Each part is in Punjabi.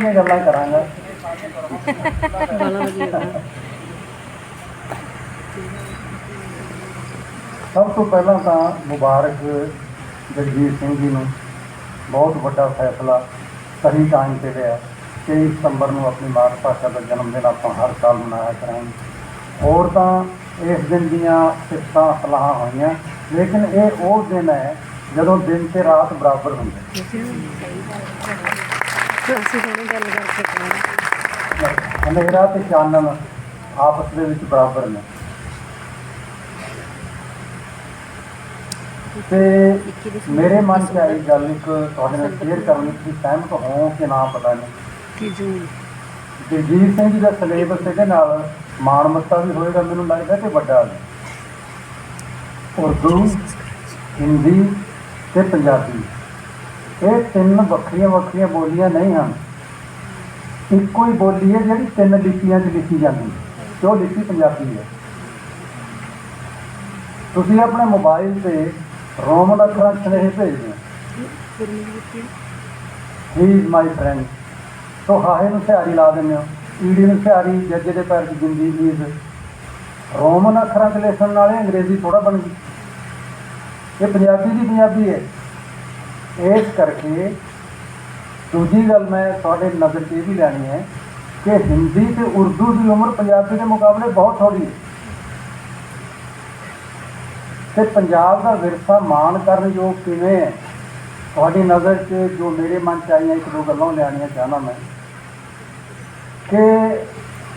ਦੀਆਂ ਗੱਲਾਂ ਕਰਾਂਗਾ। ਸਭ ਤੋਂ ਪਹਿਲਾਂ ਤਾਂ ਮੁਬਾਰਕ ਜਗਜੀਤ ਸਿੰਘ ਜੀ ਨੂੰ ਬਹੁਤ ਵੱਡਾ ਫੈਸਲਾ ਸਹੀ ਟਾਈਮ ਤੇ ਲਿਆ 23 ਸਤੰਬਰ ਨੂੰ ਆਪਣੀ ਮਾਤ ਭਾਸ਼ਾ ਦਾ ਜਨਮ ਦਿਨ ਆਪਾਂ ਹਰ ਸਾਲ ਮਨਾਇਆ ਕਰਾਂਗੇ। ਹੋਰ ਤਾਂ ਇਸ ਦਿਨ ਦੀਆਂ ਸਿਫਤਾਂ, ਸਲਾਹਾਂ ਹੋਈਆਂ, ਲੇਕਿਨ ਇਹ ਉਹ ਦਿਨ ਹੈ ਜਦੋਂ ਦਿਨ ਤੇ ਰਾਤ ਬਰਾਬਰ ਹੁੰਦੇ। ਅਸੀਂ ਹੁਣੇ ਗੱਲ ਕਰਕੇ ਕਰਾਂਗੇ ਹਨੇਰਾ ਤੇ ਚਾਨਣ ਆਪਸ ਦੇ ਵਿੱਚ ਬਰਾਬਰ ਨੇ। ਤੇ ਮੇਰੇ ਮਨ 'ਚ ਆਈ ਗੱਲ ਇੱਕ ਤੁਹਾਡੇ ਨਾਲ ਸ਼ੇਅਰ ਕਰਨੀ ਤੁਸੀਂ ਸਹਿਮਤ ਹੋ ਕਿ ਨਾ ਪਤਾ ਨਹੀਂ ਕਿ ਜੂਨ ਜਗਜੀਤ ਸਿੰਘ ਜੀ ਦਾ ਸਿਲੇਬਸ ਇਹਦੇ ਨਾਲ ਮਾਣਮੱਤਾ ਵੀ ਹੋਏਗਾ ਮੈਨੂੰ ਲੱਗਦਾ ਕਿ ਵੱਡਾ ਵੀ। ਉਰਦੂ ਹਿੰਦੀ ਤੇ ਪੰਜਾਬੀ। ਇਹ ਤਿੰਨ ਵੱਖਰੀਆਂ ਵੱਖਰੀਆਂ ਬੋਲੀਆਂ ਨਹੀਂ ਹਨ। ਇੱਕੋ ਹੀ ਬੋਲੀ ਹੈ ਜਿਹੜੀ ਤਿੰਨ ਲਿਪੀਆਂ 'ਚ ਲਿਖੀ ਜਾਂਦੀ ਹੈ, ਤੇ ਉਹ ਲਿਪੀ ਪੰਜਾਬੀ ਹੈ। ਤੁਸੀਂ ਆਪਣੇ ਮੋਬਾਈਲ ਤੇ ਰੋਮਨ ਅੱਖਰਾਂ ਸੁਨੇਹੇ ਭੇਜਦੇ ਹੋ। ਹੀ ਇਜ਼ ਮਾਈ ਫਰੈਂਡ ਸੋ ਹਾਹੇ ਨੂੰ ਸਿਹਾਰੀ ਲਾ ਦਿੰਦੇ ਹੋ। ਈਡੀ ਨੂੰ ਸਿਆਰੀ ਜੱਜ ਦੇ ਪੈਰ 'ਚ ਜਿੰਦੀ ਇਜ਼ ਰੋਮਨ ਅੱਖਰਾਂ 'ਚ ਲਿਖਣ ਨਾਲੇ ਅੰਗਰੇਜ਼ੀ ਥੋੜਾ ਬਣ ਗਈ। ਇਹ ਪੰਜਾਬੀ ਦੀ ਪੰਜਾਬੀ ਹੈ। ਇਸ ਕਰਕੇ ਦੂਜੀ ਗੱਲ ਮੈਂ ਤੁਹਾਡੇ ਨਜ਼ਰ 'ਚ ਇਹ ਵੀ ਲੈਣੀ ਹੈ ਕਿ ਹਿੰਦੀ ਤੇ ਉਰਦੂ ਦੀ ਉਮਰ ਪੰਜਾਬੀ ਦੇ ਮੁਕਾਬਲੇ ਬਹੁਤ ਥੋੜੀ ਹੈ। ਤੇ ਪੰਜਾਬ ਦਾ ਵਿਰਸਾ ਮਾਣ ਕਰਨ ਯੋਗ ਕਿਵੇਂ ਹੈ? ਤੁਹਾਡੀ ਨਜ਼ਰ 'ਚ ਜੋ ਮੇਰੇ ਮਨ 'ਚ ਆਈਆਂ ਇੱਕ ਦੋ ਗੱਲਾਂ ਲਿਆਣੀਆਂ ਚਾਹਨਾ ਮੈਂ ਕਿ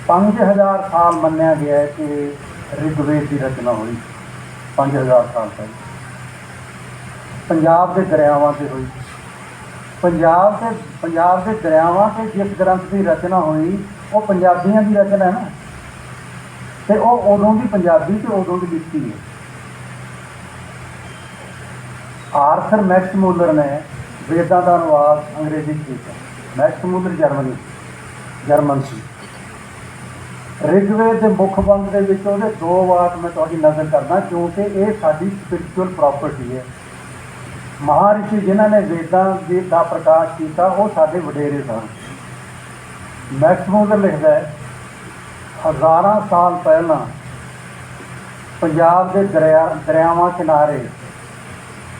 5000 ਸਾਲ ਮੰਨਿਆ ਗਿਆ ਹੈ ਕਿ ਰਿਗਵੇਦ ਦੀ ਰਚਨਾ ਹੋਈ 5000 ਸਾਲ ਪਹਿਲਾਂ। ਪੰਜਾਬ ਦੇ ਦਰਿਆਵਾਂ ਤੇ ਹੋਈ। ਪੰਜਾਬ ਦੇ ਪੰਜਾਬ ਦੇ ਦਰਿਆਵਾਂ ਤੇ ਜਿਸ ਗ੍ਰੰਥ ਦੀ ਰਚਨਾ ਹੋਈ, ਉਹ ਪੰਜਾਬੀਆਂ ਦੀ ਰਚਨਾ ਹੈ ਨਾ। ਤੇ ਉਹ ਉਦੋਂ ਦੀ ਪੰਜਾਬੀ ਤੇ ਉਦੋਂ ਦੀ ਲਿਖੀ ਹੈ। ਆਰਥਰ ਮੈਕਸਮੂਲਰ ਨੇ ਵੇਦਾਂ ਦਾ ਅਨੁਵਾਦ ਅੰਗਰੇਜ਼ੀ 'ਚ ਕੀਤਾ। ਮੈਕਸਮੂਲਰ ਜਰਮਨੀ, ਜਰਮਨ ਸੀ। ਰਿਗਵੇਦ ਦੇ ਮੁੱਖ ਬੰਦ ਦੇ ਵਿੱਚ ਉਹਦੇ ਦੋ ਵਾਕ ਮੈਂ ਤੁਹਾਡੀ ਨਜ਼ਰ ਕਰਦਾ, ਕਿਉਂਕਿ ਇਹ ਸਾਡੀ ਸਪਿਰਚੁਅਲ ਪ੍ਰਾਪਰਟੀ ਹੈ। ਮਹਾਰਿਸ਼ੀ ਜਿਨ੍ਹਾਂ ਨੇ ਵੇਦਾਂ ਦੇ ਦਾ ਪ੍ਰਕਾਸ਼ ਕੀਤਾ, ਉਹ ਸਾਡੇ ਵਡੇਰੇ ਸਨ। ਮੈਕਸ ਲਿਖਦਾ ਹੈ, ਹਜ਼ਾਰਾਂ ਸਾਲ ਪਹਿਲਾਂ ਪੰਜਾਬ ਦੇ ਦਰਿਆ ਦਰਿਆਵਾਂ ਕਿਨਾਰੇ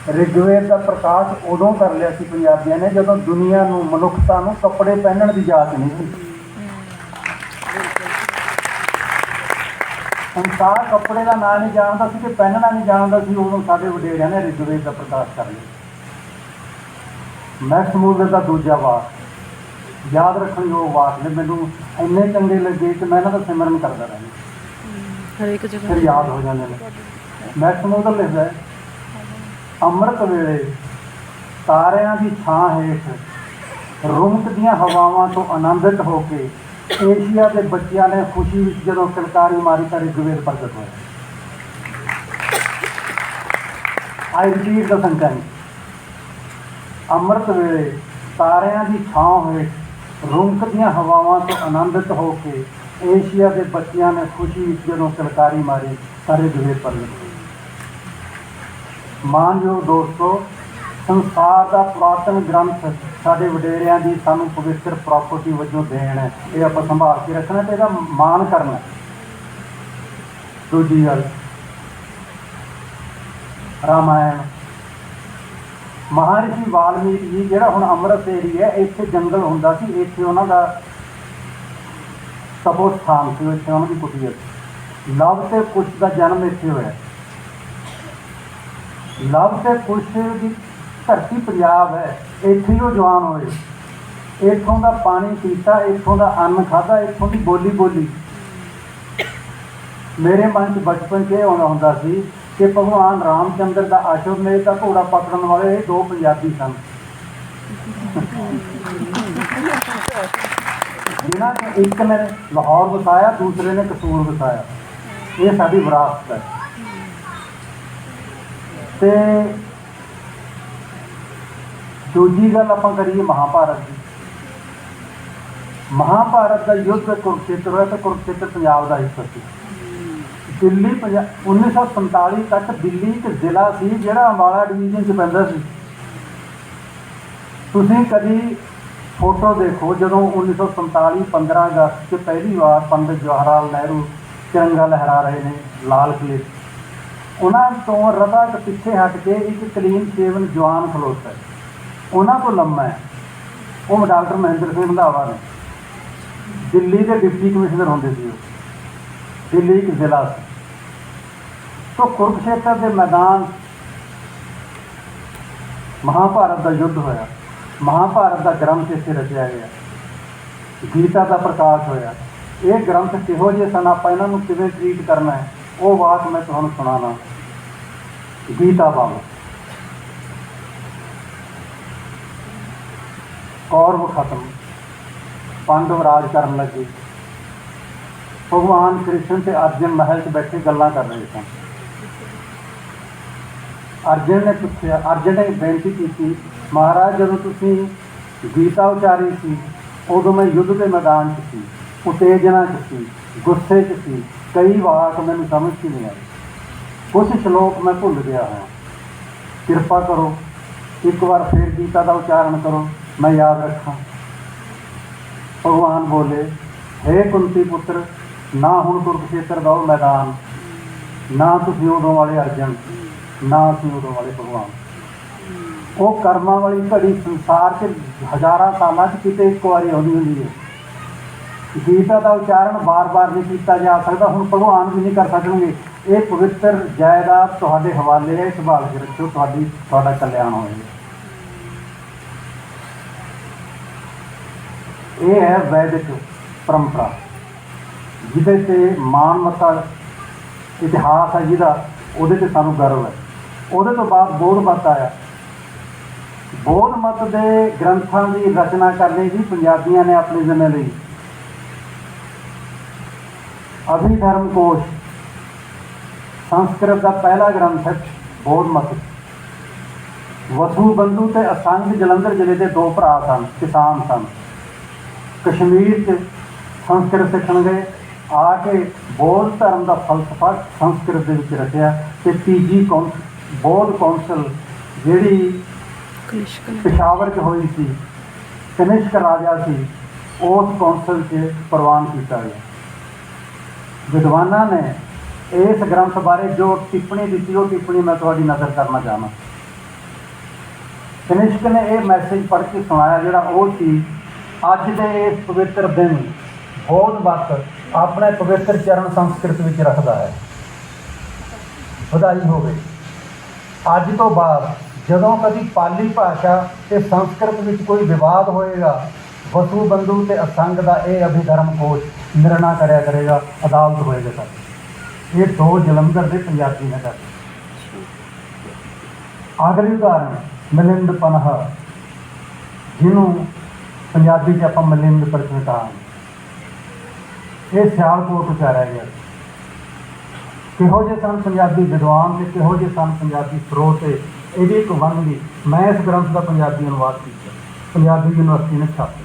ਰਿਗਵੇਦ ਦਾ ਪ੍ਰਕਾਸ਼ ਉਦੋਂ ਕਰ ਲਿਆ ਸੀ ਪੰਜਾਬੀਆਂ ਨੇ, ਜਦੋਂ ਦੁਨੀਆ ਨੂੰ, ਮਨੁੱਖਤਾ ਨੂੰ ਕੱਪੜੇ ਪਹਿਨਣ ਦੀ ਜਾਚ ਨਹੀਂ ਸੀ। ਸੰਸਾਰ ਕੱਪੜੇ ਦਾ ਨਾਂ ਨਹੀਂ ਜਾਣਦਾ ਸੀ ਕਿ ਪਹਿਨਣਾ ਨਹੀਂ ਜਾਣਦਾ ਸੀ, ਉਦੋਂ ਸਾਡੇ ਵਡੇਰਿਆਂ ਨੇ ਰਿਗਵੇਦ ਦਾ ਪ੍ਰਕਾਸ਼ ਕਰ ਲਿਆ। ਮੈਕਸ ਮੂਲਰ ਦਾ ਦੂਜਾ ਵਾਕ ਯਾਦ ਰੱਖਣ ਯੋਗ ਵਾਕ ਨੇ ਮੈਨੂੰ ਇੰਨੇ ਚੰਗੇ ਲੱਗੇ ਕਿ ਮੈਂ ਇਹਨਾਂ ਦਾ ਸਿਮਰਨ ਕਰਦਾ ਰਹਿੰਦਾ। ਫਿਰ ਜਗ੍ਹਾ ਯਾਦ ਹੋ ਜਾਂਦੇ ਨੇ। ਮੈਕਸ ਮੂਲਰ ਲਿਖਦਾ ਅੰਮ੍ਰਿਤ ਵੇਲੇ ਤਾਰਿਆਂ ਦੀ ਛਾਂ ਹੇਠ ਰੁਮਕਦੀਆਂ ਹਵਾਵਾਂ ਤੋਂ ਆਨੰਦਿਤ ਹੋ ਕੇ ਏਸ਼ੀਆ ਦੇ ਬੱਚਿਆਂ ਨੇ ਖੁਸ਼ੀ ਵਿੱਚ ਜਦੋਂ ਕਿਲਕਾਰੀ ਮਾਰੀ ਤਾਂ ਰਿਗਵੇਦ ਪ੍ਰਗਟ ਹੋਇਆ। ਆਈ ਰਿਪੀਟ ਦਾ ਸੰਕਲਪ ਅੰਮ੍ਰਿਤ ਵੇਲੇ ਤਾਰਿਆਂ ਦੀ ਛਾਂ ਹੇਠ ਰੁਮਕਦੀਆਂ ਹਵਾਵਾਂ ਤੋਂ ਆਨੰਦਿਤ ਹੋ ਕੇ ਏਸ਼ੀਆ ਦੇ ਬੱਚਿਆਂ ਨੇ ਖੁਸ਼ੀ ਵਿੱਚ ਜਦੋਂ ਕਿਲਕਾਰੀ ਮਾਰੀ, ਸਾਰੇ ਰਿਗਵੇਦ ਪ੍ਰਗਟ ਹੋਇਆ ਮਾਨਯੋਗ ਦੋਸਤੋ, ਸੰਸਾਰ ਦਾ ਪੁਰਾਤਨ ਗ੍ਰੰਥ ਸਾਡੇ ਵਡੇਰਿਆਂ ਦੀ ਸਾਨੂੰ ਪਵਿੱਤਰ ਪ੍ਰਾਪਰਟੀ ਵਜੋਂ ਦੇਣ ਹੈ, ਇਹ ਆਪਾਂ ਸੰਭਾਲ ਕੇ ਰੱਖਣਾ ਤੇ ਇਹਦਾ ਮਾਣ ਕਰਨਾ ਦੂਜੀ ਗੱਲ, ਰਾਮਾਇਣ ਮਹਾਰਿਸ਼ੀ ਵਾਲਮੀਕ ਜੀ, ਜਿਹੜਾ ਹੁਣ ਅੰਮ੍ਰਿਤ ਏਰੀ ਹੈ, ਇੱਥੇ ਜੰਗਲ ਹੁੰਦਾ ਸੀ, ਇੱਥੇ ਉਹਨਾਂ ਦਾ ਤਪੋ ਸਥਾਨ ਸੀ ਇੱਥੇ ਉਹਨਾਂ ਦੀ ਕੁਟੀਰ ਲਵ ਤੇ ਕੁਸ਼ ਦਾ ਜਨਮ ਇੱਥੇ ਹੋਇਆ। ਲਵ ਤੇ ਕੁਸ਼ ਦੀ ਧਰਤੀ ਪੰਜਾਬ ਹੈ, ਇੱਥੇ ਉਹ ਜਵਾਨ ਹੋਏ। ਇੱਥੋਂ ਦਾ ਪਾਣੀ ਪੀਤਾ, ਇੱਥੋਂ ਦਾ ਅੰਨ ਖਾਦਾ ਇੱਥੋਂ ਦੀ ਬੋਲੀ ਬੋਲੀ। ਮੇਰੇ ਮਨ 'ਚ ਬਚਪਨ 'ਚ ਇਹ ਆਉਂਦਾ ਹੁੰਦਾ ਸੀ ਕਿ ਭਗਵਾਨ ਰਾਮਚੰਦਰ ਦਾ ਅਸ਼ਵਮੇਧ ਦਾ ਘੋੜਾ ਪਕੜਨ ਵਾਲੇ ਇਹ ਦੋ ਪੰਜਾਬੀ ਸਨ। ਜਿਨ੍ਹਾਂ ਨੇ ਇੱਕ ਨੇ ਲਾਹੌਰ ਵਸਾਇਆ, ਦੂਸਰੇ ਨੇ ਕਸੂਰ ਵਸਾਇਆ। ਇਹ ਸਾਡੀ ਵਿਰਾਸਤ ਹੈ। ਤੇ ਦੂਜੀ ਗੱਲ ਆਪਾਂ ਕਰੀਏ ਮਹਾਭਾਰਤ ਦੀ। ਮਹਾਭਾਰਤ ਦਾ ਯੁੱਧ ਕੁਰਕਸ਼ੇਤਰ ਹੈ ਤੇ ਕੁਰਕਸ਼ੇਤਰ ਪੰਜਾਬ ਦਾ ਹਿੱਸਾ ਸੀ। ਦਿੱਲੀ ਪੰਜਾ- 1947 ਤੱਕ ਦਿੱਲੀ ਇੱਕ ਜ਼ਿਲ੍ਹਾ ਸੀ ਜਿਹੜਾ ਅੰਬਾਲਾ ਡਿਵੀਜ਼ਨ 'ਚ ਪੈਂਦਾ ਸੀ। ਤੁਸੀਂ ਕਦੀ ਫੋਟੋ ਦੇਖੋ ਜਦੋਂ 1947 15 ਅਗਸਤ 'ਚ ਪਹਿਲੀ ਵਾਰ ਪੰਡਿਤ ਜਵਾਹਰ ਲਾਲ ਨਹਿਰੂ ਤਿਰੰਗਾ ਲਹਿਰਾ ਰਹੇ ਨੇ ਲਾਲ ਕਿਲੇ ਉਹਨਾਂ ਤੋਂ ਰਤਾ ਕੁ ਪਿੱਛੇ ਹਟ ਕੇ ਇੱਕ ਕਲੀਨ ਸ਼ੇਵਨ ਜਵਾਨ ਖਲੋਤਾ ਹੈ। ਉਹਨਾਂ ਤੋਂ ਲੰਮਾ ਹੈ। ਉਹ ਡਾਕਟਰ ਮਹਿੰਦਰ ਸਿੰਘ ਰੰਧਾਵਾ ਨੇ। ਦਿੱਲੀ ਦੇ ਡਿਪਟੀ ਕਮਿਸ਼ਨਰ ਹੁੰਦੇ ਸੀ ਉਹ। ਦਿੱਲੀ ਇੱਕ ਜ਼ਿਲ੍ਹਾ ਸੀ। ਤੋਂ ਕੁਰੂਕਸ਼ੇਤਰ ਦੇ ਮੈਦਾਨ ਮਹਾਭਾਰਤ ਦਾ ਯੁੱਧ ਹੋਇਆ। ਮਹਾਭਾਰਤ ਦਾ ਗ੍ਰੰਥ ਇੱਥੇ ਰਚਿਆ ਗਿਆ। ਗੀਤਾ ਦਾ ਪ੍ਰਕਾਸ਼ ਹੋਇਆ। ਇਹ ਗ੍ਰੰਥ ਕਿਹੋ ਜਿਹੇ ਸਨ? ਆਪਾਂ ਇਹਨਾਂ ਨੂੰ ਕਿਵੇਂ ਟ੍ਰੀਟ ਕਰਨਾ ਹੈ? ਉਹ ਬਾਤ ਮੈਂ ਤੁਹਾਨੂੰ ਸੁਣਾਣਾ ਗੀਤਾ ਬਾਬਤ ਕੌਰਵ ਖਤਮ। ਪਾਂਡਵ ਰਾਜ ਕਰਨ ਲੱਗੇ। ਭਗਵਾਨ ਕ੍ਰਿਸ਼ਨ ਤੇ ਅਰਜਨ ਮਹਿਲ 'ਚ ਬੈਠੇ ਗੱਲਾਂ ਕਰ ਰਹੇ ਸਨ। ਅਰਜਨ ਨੇ ਪੁੱਛਿਆ, ਅਰਜਨ ਨੇ ਬੇਨਤੀ ਕੀਤੀ, ਮਹਾਰਾਜ, ਜਦੋਂ ਤੁਸੀਂ ਗੀਤਾ ਉਚਾਰੀ ਸੀ, ਉਦੋਂ ਮੈਂ ਯੁੱਧ ਦੇ ਮੈਦਾਨ 'ਚ ਸੀ, ਉਤੇਜਨਾ 'ਚ ਸੀ, ਗੁੱਸੇ 'ਚ ਸੀ, ਕਈ ਵਾਕ ਮੈਨੂੰ ਸਮਝ 'ਚ ਨਹੀਂ ਆਏ। ਕੁਝ ਸ਼ਲੋਕ ਮੈਂ ਭੁੱਲ ਗਿਆ ਹਾਂ। ਕਿਰਪਾ ਕਰੋ, ਇੱਕ ਵਾਰ ਫੇਰ ਗੀਤਾ ਦਾ ਉਚਾਰਨ ਕਰੋ, ਮੈਂ ਯਾਦ ਰੱਖਾਂ। ਭਗਵਾਨ ਬੋਲੇ हे ਕੁੰਤੀ ਪੁੱਤਰ, ਨਾ ਹੁਣ ਕੁਰੂਕਸ਼ੇਤਰ ਦਾ ਉਹ ਮੈਦਾਨ, ਨਾ ਤੁਸੀਂ ਉਦੋਂ ਵਾਲੇ ਅਰਜਨ ਨਾ ਅਸੀਂ ਉਦੋਂ ਵਾਲੇ ਭਗਵਾਨ। ਉਹ ਕਰਮਾਂ ਵਾਲੀ ਘੜੀ ਸੰਸਾਰ 'ਚ ਹਜ਼ਾਰਾਂ ਸਾਲਾਂ 'ਚ ਕਿਤੇ ਇੱਕ ਵਾਰੀ ਆਉਂਦੀ ਹੁੰਦੀ ਹੈ ਗੀਤਾ ਦਾ ਉਚਾਰਨ ਬਾਰ-ਬਾਰ ਨਹੀਂ ਕੀਤਾ ਜਾ ਸਕਦਾ, ਹੁਣ ਭਗਵਾਨ ਵੀ ਨਹੀਂ ਕਰ ਸਕਣਗੇ। ਇਹ ਪਵਿੱਤਰ ਜਾਇਦਾਦ ਤੁਹਾਡੇ ਹਵਾਲੇ ਹੈ, ਸੰਭਾਲ ਕੇ ਰੱਖੋ ਤੁਹਾਡੀ, ਤੁਹਾਡਾ ਕਲਿਆਣ ਹੋਵੇਗਾ ਇਹ ਹੈ ਵੈਦਿਕ ਪਰੰਪਰਾ, ਜਿਹਦੇ ਤੇ ਮਾਨ ਮਤਾ ਇਤਿਹਾਸ ਹੈ, ਜਿਹਦਾ ਉਹਦੇ ਤੇ ਸਾਨੂੰ ਗਰਵ ਹੈ। ਉਹਦੇ ਤੋਂ ਬਾਅਦ ਬੋਧ ਮਤ ਆਇਆ। ਬੋਧ ਮਤ ਦੇ ਗ੍ਰੰਥਾਂ ਦੀ ਰਚਨਾ ਕਰਨੀ ਵੀ ਪੰਜਾਬੀਆਂ ਨੇ ਆਪਣੀ ਜ਼ਿੰਮੇ ਲਈ। ਅਭਿਧਰਮ ਕੋਸ਼। ਸੰਸਕ੍ਰਿਤ ਦਾ ਪਹਿਲਾ ਗ੍ਰੰਥ ਹੈ ਬੋਧ ਮਤ। ਵਸੂ ਬੰਧੂ ਤੇ ਅਸੰਗ ਜਲੰਧਰ ਜ਼ਿਲ੍ਹੇ ਦੇ ਦੋ ਭਰਾ ਸਨ, ਕਿਸਾਨ ਸਨ। ਕਸ਼ਮੀਰ 'ਚ ਸੰਸਕ੍ਰਿਤ ਸਿੱਖਣ ਗਏ, ਆ ਕੇ ਬੌਧ ਧਰਮ ਦਾ ਫਲਸਫਾ ਸੰਸਕ੍ਰਿਤ ਦੇ ਵਿੱਚ ਰਚਿਆ ਤੇ ਤੀਜੀ ਕੌਂ ਬੌਧ ਕੌਂਸਲ ਜਿਹੜੀ ਪਿਸ਼ਾਵਰ 'ਚ ਹੋਈ ਸੀ ਕਨਿਸ਼ਕ ਰਾਜਾ ਸੀ ਉਸ ਕੌਂਸਲ 'ਚ ਪ੍ਰਵਾਨ ਕੀਤਾ ਗਿਆ। ਵਿਦਵਾਨਾਂ ਨੇ ਇਸ ਗ੍ਰੰਥ ਬਾਰੇ ਜੋ ਟਿੱਪਣੀ ਦਿੱਤੀ ਉਹ ਟਿੱਪਣੀ ਮੈਂ ਤੁਹਾਡੀ ਨਜ਼ਰ ਕਰਨਾ ਚਾਹਾਂ ਕਨਿਸ਼ਕ ਨੇ ਇਹ ਮੈਸੇਜ ਪੜ੍ਹ ਕੇ ਸੁਣਾਇਆ ਜਿਹੜਾ ਉਹ ਸੀ ਅੱਜ ਦੇ ਇਸ ਪਵਿੱਤਰ ਦਿਨ ਬੋਧ ਮਤ ਆਪਣੇ ਪਵਿੱਤਰ ਚਰਨ ਸੰਸਕ੍ਰਿਤ ਵਿੱਚ ਰੱਖਦਾ ਹੈ। ਵਧਾਈ ਹੋਵੇ। ਅੱਜ ਤੋਂ ਬਾਅਦ ਜਦੋਂ ਕਦੀ ਪਾਲੀ ਭਾਸ਼ਾ ਤੇ ਸੰਸਕ੍ਰਿਤ ਵਿੱਚ ਕੋਈ ਵਿਵਾਦ ਹੋਏਗਾ, ਵਸੂ ਬੰਧੂ ਤੇ ਅਸੰਗ ਦਾ ਇਹ ਅਭਿਧਰਮ ਕੋਸ਼ ਨਿਰਣਾ ਕਰਿਆ ਕਰੇਗਾ, ਅਦਾਲਤ ਹੋਏਗਾ ਸਾਡੀ ਇਹ ਦੋ ਜਲੰਧਰ ਦੇ ਪੰਜਾਬੀ ਨੇ ਕਰ ਅਗਲੀ ਉਦਾਹਰਣ ਮਲਿੰਦ ਪਨਹਾ, ਜਿਹਨੂੰ ਪੰਜਾਬੀ 'ਚ ਆਪਾਂ ਮਲਿੰਦ ਪ੍ਰਸ਼ਨ ਕਹਾਂਗੇ ਇਹ ਸਿਆਲਕੋਟ ਉਚਾਰਿਆ ਗਿਆ। ਕਿਹੋ ਜਿਹੇ ਸਨ ਪੰਜਾਬੀ ਵਿਦਵਾਨ ਤੇ ਕਿਹੋ ਜਿਹੇ ਸਨ ਪੰਜਾਬੀ ਸਰੋਤੇ ਇਹਦੀ ਇੱਕ ਵੰਨਗੀ ਮੈਂ ਇਸ ਗ੍ਰੰਥ ਦਾ ਪੰਜਾਬੀ ਅਨੁਵਾਦ ਕੀਤਾ। ਪੰਜਾਬੀ ਯੂਨੀਵਰਸਿਟੀ ਨੇ ਛਾਪਿਆ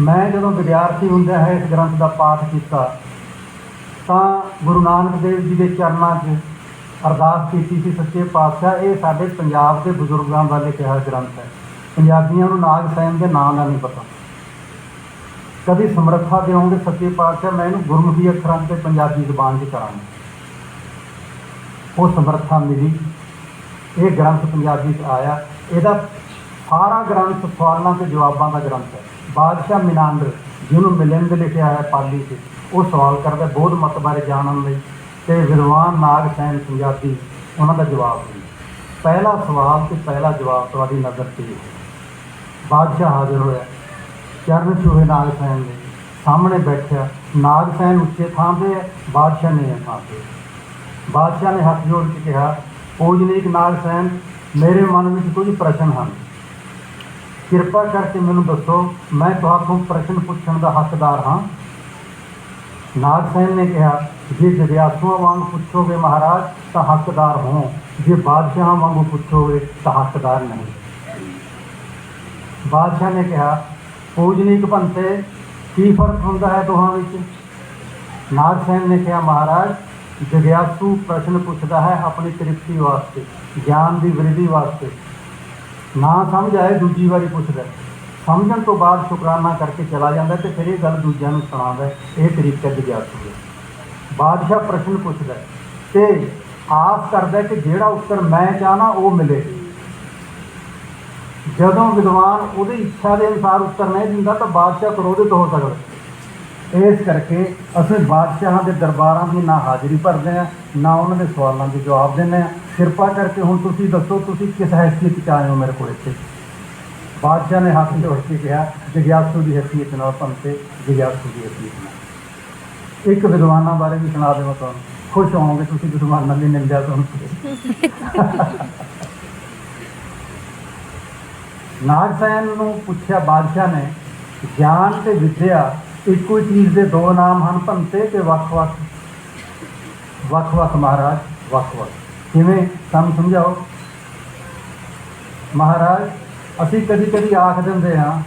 ਮੈਂ ਜਦੋਂ ਵਿਦਿਆਰਥੀ ਹੁੰਦਿਆਂ ਹੈ ਇਸ ਗ੍ਰੰਥ ਦਾ ਪਾਠ ਕੀਤਾ, ਤਾਂ ਗੁਰੂ ਨਾਨਕ ਦੇਵ ਜੀ ਦੇ ਚਰਨਾਂ 'ਚ ਅਰਦਾਸ ਕੀਤੀ ਸੀ, ਸੱਚੇ ਪਾਤਸ਼ਾਹ, ਇਹ ਸਾਡੇ ਪੰਜਾਬ ਦੇ ਬਜ਼ੁਰਗਾਂ ਦਾ ਲਿਖਿਆ ਗ੍ਰੰਥ ਹੈ। ਪੰਜਾਬੀਆਂ ਨੂੰ ਨਾਗ ਸੈਨ ਦੇ ਨਾਂ ਦਾ ਨਹੀਂ ਪਤਾ। ਕਦੀ ਸਮਰੱਥਾ ਦਿਓਗੇ ਸੱਚੇ ਪਾਤਸ਼ਾਹ, ਮੈਂ ਇਹਨੂੰ ਗੁਰਮੁਖੀ ਅੱਖਰਾਂ ਤੇ ਪੰਜਾਬੀ ਜ਼ੁਬਾਨ 'ਚ ਕਰਾਂਗਾ। ਉਹ ਸਮਰੱਥਾ ਮਿਲੀ। ਇਹ ਗ੍ਰੰਥ ਪੰਜਾਬੀ 'ਚ ਆਇਆ। ਇਹਦਾ ਸਾਰਾ ਗ੍ਰੰਥ ਸਵਾਲਾਂ ਤੇ ਜਵਾਬਾਂ ਦਾ ਗ੍ਰੰਥ ਹੈ। ਬਾਦਸ਼ਾਹ ਮਿਨਾਂਦਰ, ਜਿਹਨੂੰ ਮਿਲਿੰਦ ਲਿਖਿਆ ਹੈ ਪਾਲੀ 'ਚ ਉਹ ਸਵਾਲ ਕਰਦਾ ਬੋਧ ਮਤ ਬਾਰੇ ਜਾਣਨ ਲਈ ਤੇ ਵਿਦਵਾਨ ਨਾਗ ਸੈਨ ਪੰਜਾਬੀ, ਉਹਨਾਂ ਦਾ ਜਵਾਬ ਦਿੰਦੇ ਪਹਿਲਾ ਸਵਾਲ ਤੇ ਪਹਿਲਾ ਜਵਾਬ ਤੁਹਾਡੀ ਨਜ਼ਰ 'ਤੇ ਬਾਦਸ਼ਾਹ ਹਾਜ਼ਰ ਹੋਇਆ। ਚਰਨ ਛੂਹੇ ਨਾਗ ਸੈਨ ਦੇ ਸਾਹਮਣੇ ਬੈਠਿਆ। ਨਾਗ ਸੈਨ ਉੱਚੇ ਥਾਂ ਤੇ ਹੈ, ਬਾਦਸ਼ਾਹ ਨੇ ਥਾਂ ਤੇ। ਬਾਦਸ਼ਾਹ ਨੇ ਹੱਥ ਜੋੜ ਕੇ ਕਿਹਾ ਪੂਜਨੀਕ ਨਾਗ ਸੈਨ ਮੇਰੇ ਮਨ ਵਿੱਚ ਕੁਝ ਪ੍ਰਸ਼ਨ ਹਨ ਕਿਰਪਾ ਕਰਕੇ ਮੈਨੂੰ ਦੱਸੋ ਮੈਂ ਤੁਹਾਨੂੰ ਪ੍ਰਸ਼ਨ ਪੁੱਛਣ ਦਾ ਹੱਕਦਾਰ ਹਾਂ ਨਾਗ ਸੈਨ ਨੇ ਕਿਹਾ ਜੇ ਜਗਿਆਸੂਆਂ ਵਾਂਗ ਪੁੱਛੋਗੇ ਮਹਾਰਾਜ ਤਾਂ ਹੱਕਦਾਰ ਹੋ ਜੇ ਬਾਦਸ਼ਾਹਾਂ ਵਾਂਗੂ ਪੁੱਛੋਗੇ ਤਾਂ ਹੱਕਦਾਰ ਨਹੀਂ ਬਾਦਸ਼ਾਹ ਨੇ ਕਿਹਾ ਪੂਜਨੀਕ ਭੰਤੇ ਕੀ ਫ਼ਰਕ ਹੁੰਦਾ ਹੈ ਦੋਹਾਂ ਵਿੱਚ ਨਾਗ ਸੈਨ ਨੇ ਕਿਹਾ ਮਹਾਰਾਜ ਜਗਿਆਸੂ ਪ੍ਰਸ਼ਨ ਪੁੱਛਦਾ ਹੈ ਆਪਣੀ ਤ੍ਰਿਪਤੀ ਵਾਸਤੇ, ਗਿਆਨ ਦੀ ਵ੍ਰਿੱਧੀ ਵਾਸਤੇ। ਨਾ ਸਮਝ ਆਏ ਦੂਜੀ ਵਾਰੀ ਪੁੱਛਦਾ ਸਮਝਣ ਤੋਂ ਬਾਅਦ ਸ਼ੁਕਰਾਨਾ ਕਰਕੇ ਚਲਾ ਜਾਂਦਾ ਤੇ ਫਿਰ ਇਹ ਗੱਲ ਦੂਜਿਆਂ ਨੂੰ ਸੁਣਾਉਂਦਾ ਇਹ ਤਰੀਕਾ ਜਗਿਆਸੂ ਹੈ ਬਾਦਸ਼ਾਹ ਪ੍ਰਸ਼ਨ ਪੁੱਛਦਾ ਹੈ, ਤੇ ਆਸ ਕਰਦਾ ਕਿ ਜਿਹੜਾ ਉੱਤਰ ਮੈਂ ਚਾਹਨਾ ਉਹ ਮਿਲੇ। ਜਦੋਂ ਵਿਦਵਾਨ ਉਹਦੀ ਇੱਛਾ ਦੇ ਅਨੁਸਾਰ ਉੱਤਰ ਨਹੀਂ ਦਿੰਦਾ ਤਾਂ ਬਾਦਸ਼ਾਹ ਕ੍ਰੋਧਿਤ ਹੋ ਸਕਦਾ ਇਸ ਕਰਕੇ ਅਸੀਂ ਬਾਦਸ਼ਾਹਾਂ ਦੇ ਦਰਬਾਰਾਂ ਦੀ ਨਾ ਹਾਜ਼ਰੀ ਭਰਦੇ ਆ ਨਾ ਉਹਨਾਂ ਦੇ ਸਵਾਲਾਂ ਦੇ ਜਵਾਬ ਦਿੰਦੇ ਆ ਕਿਰਪਾ ਕਰਕੇ ਹੁਣ ਤੁਸੀਂ ਦੱਸੋ, ਤੁਸੀਂ ਕਿਸ ਹੈਸੀਅਤ 'ਚ ਆਏ ਹੋ ਮੇਰੇ ਕੋਲ ਇੱਥੇ? ਬਾਦਸ਼ਾਹ ਨੇ ਹੱਥ ਜੋੜ ਕੇ ਕਿਹਾ, ਜਗਿਆਸੂ ਦੀ ਹੈਸੀਅਤ ਨਾਲ ਪੰਤੇ ਜਗਿਆਸੂ ਦੀ ਹੈਸੀਅਤ ਨਾਲ। ਇੱਕ ਵਿਦਵਾਨਾਂ ਬਾਰੇ ਵੀ ਸੁਣਾ ਦੇਵਾਂ ਤੁਹਾਨੂੰ। ਖੁਸ਼ ਹੋਵੋਗੇ ਤੁਸੀਂ ਵਿਦਵਾਨਾਂ ਦੀ ਨਿੰਦਿਆ ਸੁਣ ਕੇ। ਨਾਗਸੈਨ ਨੂੰ ਪੁੱਛਿਆ ਬਾਦਸ਼ਾਹ ਨੇ, ਗਿਆਨ ਤੇ ਵਿਦਿਆ ਇੱਕੋ ਹੀ ਚੀਜ਼ ਦੇ ਦੋ ਨਾਮ ਹਨ ਭੰਤੇ ਤੇ ਵੱਖ-ਵੱਖ ਵੱਖ-ਵੱਖ ਮਹਾਰਾਜ ਵੱਖ-ਵੱਖ ਕਿਵੇਂ? ਸਾਨੂੰ ਸਮਝਾਓ। ਮਹਾਰਾਜ, ਅਸੀਂ ਕਦੀ-ਕਦੀ ਆਖ ਦਿੰਦੇ ਹਾਂ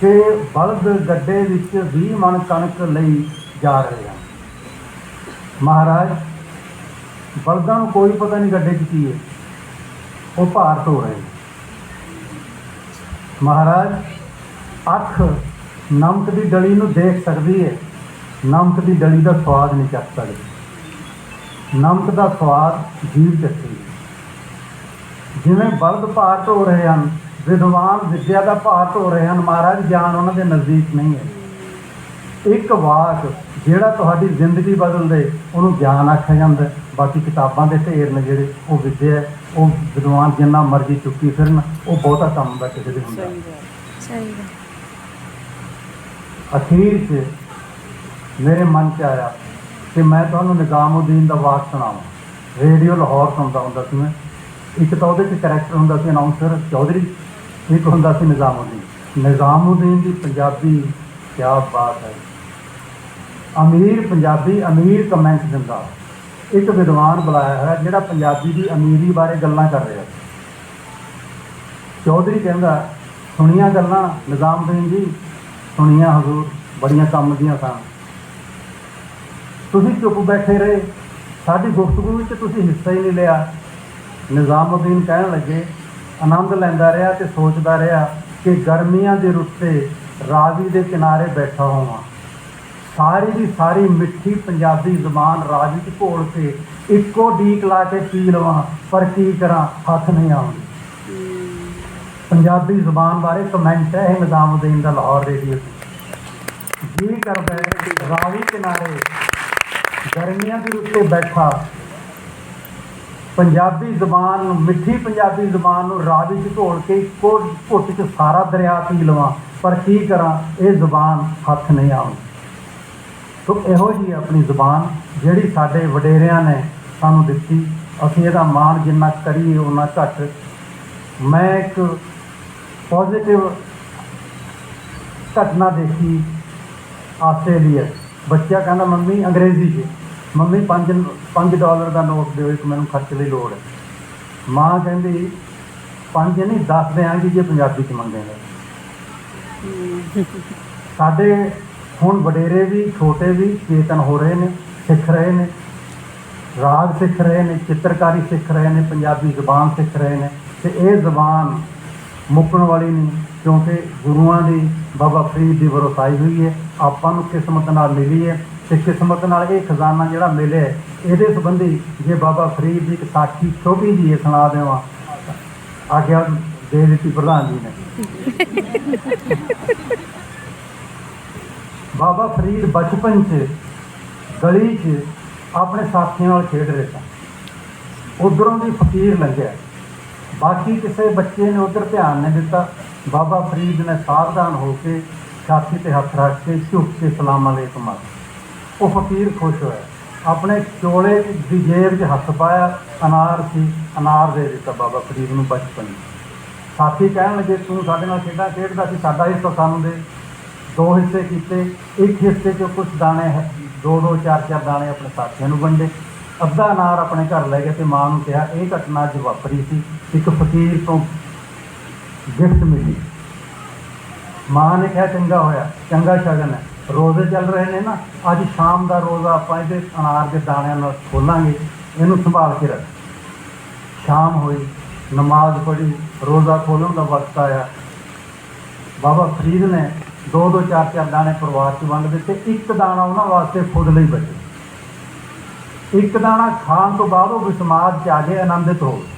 ਕਿ ਬਲਦ ਗੱਡੇ ਵਿੱਚ 20 ਮਣ ਕਣਕ ਲਈ ਜਾ ਰਹੇ ਹਨ ਮਹਾਰਾਜ, ਬਲਦਾਂ ਨੂੰ ਕੋਈ ਪਤਾ ਨਹੀਂ ਗੱਡੇ 'ਚ ਕੀ ਹੈ। ਉਹ ਭਾਰ ਧੋ ਰਹੇ ਨੇ। ਮਹਾਰਾਜ, ਅੱਖ ਨਮਕ ਦੀ ਡਲੀ ਨੂੰ ਦੇਖ ਸਕਦੀ ਹੈ ਨਮਕ ਦੀ ਡਲੀ ਦਾ ਸਵਾਦ ਨਹੀਂ ਚੱਖ ਸਕਦੀ। ਨਮਕ ਦਾ ਸਵਾਦ ਜੀਭ ਚੱਖਦੀ ਹੈ ਜਿਵੇਂ ਬਲਦ ਭਾਰ ਢੋ ਰਹੇ ਹਨ ਵਿਦਵਾਨ ਵਿਦਿਆ ਦਾ ਭਾਰ ਢੋ ਰਹੇ ਹਨ ਮਹਾਰਾਜ ਗਿਆਨ ਉਹਨਾਂ ਦੇ ਨਜ਼ਦੀਕ ਨਹੀਂ ਹੈ ਇੱਕ ਵਾਕ ਜਿਹੜਾ ਤੁਹਾਡੀ ਜ਼ਿੰਦਗੀ ਬਦਲ ਦੇ ਉਹਨੂੰ ਗਿਆਨ ਆਖਿਆ ਜਾਂਦਾ ਹੈ। ਬਾਕੀ ਕਿਤਾਬਾਂ ਦੇ ਢੇਰ ਨੇ ਜਿਹੜੇ ਉਹ ਵਿਦਿਆ ਹੈ, ਉਹ ਵਿਦਵਾਨ ਜਿੰਨਾ ਮਰਜ਼ੀ ਚੁੱਕੀ ਫਿਰਨ ਉਹ ਬਹੁਤਾ ਕੰਮ ਦਾ ਕਿਸੇ ਦੇ ਹੁੰਦਾ ਸਹੀ ਗੱਲ। ਸਹੀ ਗੱਲ। ਅਖੀਰ 'ਚ ਮੇਰੇ ਮਨ 'ਚ ਆਇਆ ਕਿ ਮੈਂ ਤੁਹਾਨੂੰ ਨਿਜ਼ਾਮਉਦੀਨ ਦਾ ਵਾਕ ਸੁਣਾਵਾਂ। ਰੇਡੀਓ ਲਾਹੌਰ ਸੁਣਦਾ ਹੁੰਦਾ ਸੀ ਮੈਂ। ਇੱਕ ਤਾਂ ਉਹਦੇ 'ਚ ਕਰੈਕਟਰ ਹੁੰਦਾ ਸੀ ਅਨਾਉਂਸਰ ਚੌਧਰੀ, ਇੱਕ ਹੁੰਦਾ ਸੀ ਨਿਜ਼ਾਮਉਦੀਨ ਨਿਜ਼ਾਮਉਦੀਨ ਦੀ ਪੰਜਾਬੀ ਕੀ ਬਾਤ ਹੈ। ਅਮੀਰ ਪੰਜਾਬੀ ਅਮੀਰ ਕਮੈਂਟ ਦਿੰਦਾ। ਇੱਕ ਵਿਦਵਾਨ ਬੁਲਾਇਆ ਹੋਇਆ ਜਿਹੜਾ ਪੰਜਾਬੀ ਦੀ ਅਮੀਰੀ ਬਾਰੇ ਗੱਲਾਂ ਕਰ ਰਿਹਾ। ਚੌਧਰੀ ਕਹਿੰਦਾ, ਸੁਣੀਆਂ ਗੱਲਾਂ ਨਿਜ਼ਾਮਦੀਨ ਜੀ ਸੁਣੀਆਂ ਹਜ਼ੂਰ, ਬੜੀਆਂ ਕੰਮ ਦੀਆਂ ਸਨ ਤੁਸੀਂ ਚੁੱਪ ਬੈਠੇ ਰਹੇ। ਸਾਡੀ ਗੁਫ਼ਤਗੂ ਵਿੱਚ ਤੁਸੀਂ ਹਿੱਸਾ ਹੀ ਨਹੀਂ ਲਿਆ। ਨਿਜ਼ਾਮਉਦੀਨ ਕਹਿਣ ਲੱਗੇ, ਆਨੰਦ ਲੈਂਦਾ ਰਿਹਾ ਤੇ ਸੋਚਦਾ ਰਿਹਾ ਕਿ ਗਰਮੀਆਂ ਦੇ ਰੁੱਤੇ ਰਾਵੀ ਦੇ ਕਿਨਾਰੇ ਬੈਠਾ ਹੋਵਾਂ। ਸਾਰੀ ਦੀ ਸਾਰੀ ਮਿੱਠੀ ਪੰਜਾਬੀ ਜ਼ੁਬਾਨ ਰਾਜ਼ 'ਚ ਘੋਲ ਕੇ ਇੱਕੋ ਡੀਕ ਲਾ ਕੇ ਪੀ ਲਵਾਂ, ਪਰ ਕੀ ਕਰਾਂ, ਹੱਥ ਨਹੀਂ ਆਉਂਦੀ। ਪੰਜਾਬੀ ਜ਼ੁਬਾਨ ਬਾਰੇ ਕਮੈਂਟ ਹੈ ਇਹ ਨਿਜ਼ਾਮਉਦੀਨ ਦਾ ਲਾਹੌਰ ਰੇਡੀਓ ਤੇ ਜੀ ਕਰਦਾ ਹੈ ਰਾਵੀ ਕਿਨਾਰੇ ਗਰਮੀਆਂ ਦੇ ਉੱਤੇ ਬੈਠਾ। ਪੰਜਾਬੀ ਜ਼ੁਬਾਨ ਨੂੰ, ਮਿੱਠੀ ਪੰਜਾਬੀ ਜ਼ੁਬਾਨ ਨੂੰ ਰਾਵੀ 'ਚ ਢੋਲ ਕੇ ਇੱਕੋ ਘੁੱਟ 'ਚ ਸਾਰਾ ਦਰਿਆ ਪੀ ਲਵਾਂ। ਪਰ ਕੀ ਕਰਾਂ, ਇਹ ਜ਼ੁਬਾਨ ਹੱਥ ਨਹੀਂ ਆਉਂਦੀ ਸੋ ਇਹੋ ਜੀ ਆਪਣੀ ਜ਼ੁਬਾਨ ਜਿਹੜੀ ਸਾਡੇ ਵਡੇਰਿਆਂ ਨੇ ਸਾਨੂੰ ਦਿੱਤੀ। ਅਸੀਂ ਇਹਦਾ ਮਾਣ ਜਿੰਨਾ ਕਰੀਏ ਉਹਨਾਂ ਘੱਟ। ਮੈਂ ਇੱਕ ਪੋਜ਼ਿਟਿਵ ਘਟਨਾ ਦੇਖੀ ਆਸਟ੍ਰੇਲੀਆ 'ਚ। ਬੱਚਾ ਕਹਿੰਦਾ, ਮੰਮੀ, ਅੰਗਰੇਜ਼ੀ 'ਚ ਮੰਮੀ 5 5 ਡਾਲਰ ਦਾ ਨੋਟ ਦਿਓ, ਇੱਕ ਮੈਨੂੰ ਖਰਚ ਲਈ ਲੋੜ ਹੈ। ਮਾਂ ਕਹਿੰਦੀ, ਪੰਜ ਨਹੀਂ 10 ਦਿਆਂਗੀ ਜੇ ਪੰਜਾਬੀ 'ਚ ਮੰਗੇਗਾ ਸਾਡੇ ਹੁਣ ਵਡੇਰੇ ਵੀ, ਛੋਟੇ ਵੀ ਚੇਤਨ ਹੋ ਰਹੇ ਨੇ, ਸਿੱਖ ਰਹੇ ਨੇ। ਰਾਗ ਸਿੱਖ ਰਹੇ ਨੇ, ਚਿੱਤਰਕਾਰੀ ਸਿੱਖ ਰਹੇ ਨੇ, ਪੰਜਾਬੀ ਜ਼ੁਬਾਨ ਸਿੱਖ ਰਹੇ ਨੇ। ਤੇ ਇਹ ਜ਼ੁਬਾਨ ਮੁੱਕਣ ਵਾਲੀ ਨਹੀਂ, ਕਿਉਂਕਿ ਗੁਰੂਆਂ ਦੀ ਬਾਬਾ ਫਰੀਦ ਦੀ ਵਰਸਾਈ ਹੋਈ ਹੈ, ਆਪਾਂ ਨੂੰ ਕਿਸਮਤ ਨਾਲ ਮਿਲੀ ਹੈ ਤੇ ਕਿਸਮਤ ਨਾਲ ਇਹ ਖਜ਼ਾਨਾ ਜਿਹੜਾ ਮਿਲਿਆ ਇਹਦੇ ਸੰਬੰਧੀ ਜੇ ਬਾਬਾ ਫਰੀਦ ਦੀ ਇੱਕ ਸਾਖੀ ਛੋਟੀ ਜਿਹੀ ਸੁਣਾ ਦੇਵਾਂ, ਆਗਿਆ ਦੇ ਦਿੱਤੀ ਪ੍ਰਧਾਨ ਜੀ ਨੇ। ਬਾਬਾ ਫਰੀਦ ਬਚਪਨ 'ਚ, ਗਲੀ 'ਚ ਆਪਣੇ ਸਾਥੀਆਂ ਨਾਲ ਖੇਡ ਰਿਹਾ ਸੀ ਉਧਰੋਂ ਦੀ ਫਕੀਰ ਲੰਘਿਆ। ਬਾਕੀ ਕਿਸੇ ਬੱਚੇ ਨੇ ਉਧਰ ਧਿਆਨ ਨਹੀਂ ਦਿੱਤਾ, ਬਾਬਾ ਫਰੀਦ ਨੇ ਸਾਵਧਾਨ ਹੋ ਕੇ ਛਾਤੀ ਤੇ ਹੱਥ ਰੱਖ ਕੇ ਝੁਕ ਕੇ ਸਲਾਮ ਅਲੈਕੁਮ ਆਖਿਆ ਉਹ ਫਕੀਰ ਖੁਸ਼ ਹੋਇਆ। ਆਪਣੇ ਚੋਲੇ ਦੀ ਜੇਬ 'ਚ ਹੱਥ ਪਾਇਆ, ਅਨਾਰ ਸੀ, ਅਨਾਰ ਦੇ ਦਿੱਤਾ ਬਾਬਾ ਫਰੀਦ ਨੂੰ ਬਚਪਨ ਸਾਥੀ ਕਹਿਣ ਲੱਗੇ, ਤੂੰ ਸਾਡੇ ਨਾਲ ਖੇਡਾਂ ਖੇਡਦਾ ਸੀ, ਸਾਡਾ ਹਿੱਸਾ ਸਾਨੂੰ ਦੇ। ਦੋ ਹਿੱਸੇ ਕੀਤੇ, ਇੱਕ ਹਿੱਸੇ 'ਚ ਕੁਝ ਦਾਣੇ ਦੋ ਦੋ ਚਾਰ ਚਾਰ ਦਾਣੇ ਆਪਣੇ ਸਾਥੀਆਂ ਨੂੰ ਵੰਡੇ। ਅੱਧਾ ਅਨਾਰ ਆਪਣੇ ਘਰ ਲੈ ਗਿਆ ਤੇ ਮਾਂ ਨੂੰ ਕਿਹਾ, ਇਹ ਘਟਨਾ ਅੱਜ ਵਾਪਰੀ ਸੀ, ਇੱਕ ਫਕੀਰ ਤੋਂ ਗਿਫਟ ਮਿਲੀ। ਮਾਂ ਨੇ ਕਿਹਾ, ਚੰਗਾ ਹੋਇਆ, ਚੰਗਾ ਸ਼ਗਨ ਹੈ। ਰੋਜ਼ੇ ਚੱਲ ਰਹੇ ਨੇ ਨਾ, ਅੱਜ ਸ਼ਾਮ ਦਾ ਰੋਜ਼ਾ ਆਪਾਂ ਇਹਦੇ ਅਨਾਰ ਦੇ ਦਾਣਿਆਂ ਨਾਲ ਖੋਲਾਂਗੇ, ਇਹਨੂੰ ਸੰਭਾਲ ਕੇ ਰੱਖ। ਸ਼ਾਮ ਹੋਈ, ਨਮਾਜ਼ ਪੜ੍ਹੀ, ਰੋਜ਼ਾ ਖੋਲਣ ਦਾ ਵਕਤ ਆਇਆ। ਬਾਬਾ ਫਰੀਦ ਨੇ ਦੋ ਦੋ ਚਾਰ ਚਾਰ ਦਾਣੇ ਪਰਿਵਾਰ 'ਚ ਵੰਡ ਦਿੱਤੇ, ਇੱਕ ਦਾਣਾ ਉਹਨਾਂ ਵਾਸਤੇ ਖੁਦ ਲਈ ਬਚੇ ਇੱਕ ਦਾਣਾ ਖਾਣ ਤੋਂ ਬਾਅਦ ਉਹ ਵਿਸਮਾਦ 'ਚ ਆ ਕੇ ਆਨੰਦਿਤ ਹੋ ਗਏ।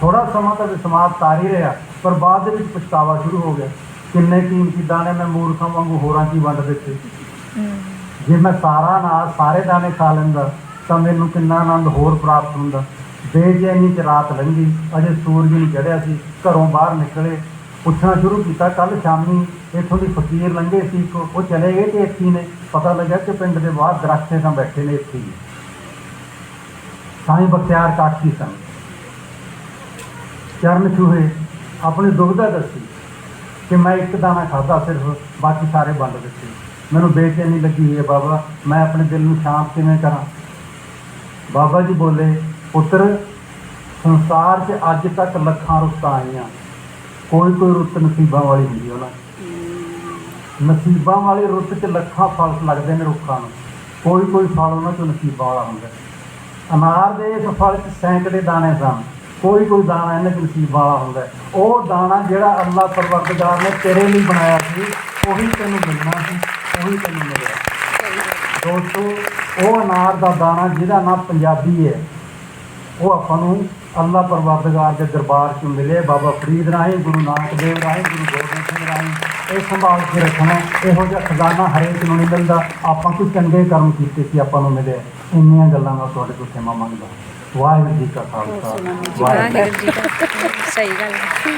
ਥੋੜਾ ਸਮਾਂ ਤਾਂ ਵਿਸਮਾਦ ਤਾਰ ਹੀ ਰਿਹਾ ਪਰ ਬਾਅਦ ਦੇ ਵਿੱਚ ਪਛਤਾਵਾ ਸ਼ੁਰੂ ਹੋ ਗਿਆ। ਕਿੰਨੇ ਕੀਮਤੀ ਦਾਣੇ ਮੈਂ ਮੂਰਖਾਂ ਵਾਂਗੂ ਹੋਰਾਂ 'ਚ ਹੀ ਵੰਡ ਦਿੱਤੇ? ਜੇ ਮੈਂ ਸਾਰਾ ਨਾਲ ਸਾਰੇ ਦਾਣੇ ਖਾ ਲੈਂਦਾ ਤਾਂ ਮੈਨੂੰ ਕਿੰਨਾ ਆਨੰਦ ਹੋਰ ਪ੍ਰਾਪਤ ਹੁੰਦਾ। ਬੇਚੈਨੀ ਚ ਰਾਤ ਲੰਘੀ ਅਜੇ ਸੂਰਜ ਨਹੀਂ ਚੜ੍ਹਿਆ ਸੀ ਘਰੋਂ ਬਾਹਰ ਨਿਕਲੇ। ਪੁੱਛਣਾ ਸ਼ੁਰੂ ਕੀਤਾ ਕੱਲ ਸ਼ਾਮੀ ਇੱਥੋਂ ਦੀ ਫਕੀਰ ਲੰਘੇ ਸੀ ਇੱਕ, ਉਹ ਚਲੇ ਗਏ ਤੇ ਇੱਥੇ ਨੇ। ਪਤਾ ਲੱਗਾ ਕਿ ਪਿੰਡ ਦੇ ਬਾਹਰ ਦਰਖਤੇ ਤਾਂ ਬੈਠੇ ਨੇ ਇੱਥੇ ਹੀ। ਸਾਈਂ ਬਖਤਿਆਰ ਕਾਕੀ ਸਨ। ਚਰਨ ਛੂਹੇ ਆਪਣੀ ਦੁਬਧਾ ਦੱਸੀ ਕਿ ਮੈਂ ਇੱਕ ਦਾਣਾ ਖਾਦਾ ਸਿਰਫ, ਬਾਕੀ ਸਾਰੇ ਬੰਦ ਦਿੱਤੇ। ਮੈਨੂੰ ਬੇਚੈਨੀ ਲੱਗੀ ਹੋਈ ਹੈ, ਬਾਬਾ, ਮੈਂ ਆਪਣੇ ਦਿਲ ਨੂੰ ਸ਼ਾਂਤ ਕਿਵੇਂ ਕਰਾਂ? ਬਾਬਾ ਜੀ ਬੋਲੇ, ਪੁੱਤਰ, ਸੰਸਾਰ 'ਚ ਅੱਜ ਤੱਕ ਲੱਖਾਂ ਰੁੱਤਾਂ ਆਈਆਂ। ਕੋਈ ਕੋਈ ਰੁੱਤ ਨਸੀਬਾਂ ਵਾਲੀ ਹੁੰਦੀ ਉਹਨਾਂ ਨਸੀਬਾਂ ਵਾਲੀ ਰੁੱਤ 'ਚ ਲੱਖਾਂ ਫਲ ਲੱਗਦੇ ਨੇ ਰੁੱਖਾਂ ਨੂੰ। ਕੋਈ ਕੋਈ ਫਲ ਉਹਨਾਂ 'ਚੋਂ ਨਸੀਬਾਂ ਵਾਲਾ ਹੁੰਦਾ। ਅਨਾਰ ਦੇ ਇਸ ਫਲ 'ਚ ਸੈਂਕੜੇ ਦਾਣੇ ਸਨ। ਕੋਈ ਕੋਈ ਦਾਣਾ ਇਹਨੇ 'ਚ ਨਸੀਬਾਂ ਵਾਲਾ ਹੁੰਦਾ ਉਹ ਦਾਣਾ ਜਿਹੜਾ ਅੱਲਾ ਪਰਵਰਦਗਾਰ ਨੇ ਤੇਰੇ ਲਈ ਬਣਾਇਆ ਸੀ, ਉਹੀ ਤੈਨੂੰ ਮਿਲਣਾ ਸੀ, ਉਹੀ ਤੈਨੂੰ ਮਿਲਿਆ। ਦੋਸਤੋ, ਉਹ ਅਨਾਰ ਦਾ ਦਾਣਾ ਜਿਹਦਾ ਨਾਮ ਪੰਜਾਬੀ ਹੈ, ਉਹ ਆਪਾਂ ਨੂੰ ਅੱਲਾ ਪਰਵਰਦਗਾਰ ਦੇ ਦਰਬਾਰ 'ਚ ਮਿਲੇ। ਬਾਬਾ ਫਰੀਦ ਰਾਹੀਂ, ਗੁਰੂ ਨਾਨਕ ਦੇਵ ਰਾਹੀਂ, ਗੁਰੂ ਗੋਬਿੰਦ ਸਿੰਘ ਰਾਹੀਂ ਇਹ ਸੰਭਾਲ ਕੇ ਰੱਖਣਾ, ਇਹੋ ਜਿਹਾ ਖਜ਼ਾਨਾ ਹਰੇਕ ਨੂੰ ਨਹੀਂ ਮਿਲਦਾ। ਆਪਾਂ ਕੋਈ ਚੰਗੇ ਕਰਮ ਕੀਤੇ ਸੀ, ਆਪਾਂ ਨੂੰ ਮਿਲੇ ਇੰਨੀਆਂ ਗੱਲਾਂ ਨਾਲ ਤੁਹਾਡੇ ਕੋਲ ਖਿਮਾ ਮੰਗਦਾ। ਵਾਹਿਗੁਰੂ ਜੀ ਕਾ ਖਾਲਸਾ ਵਾਹਿਗੁਰੂ ਜੀ ਦਾ ਸਹੀ ਗੱਲ ਹੈ।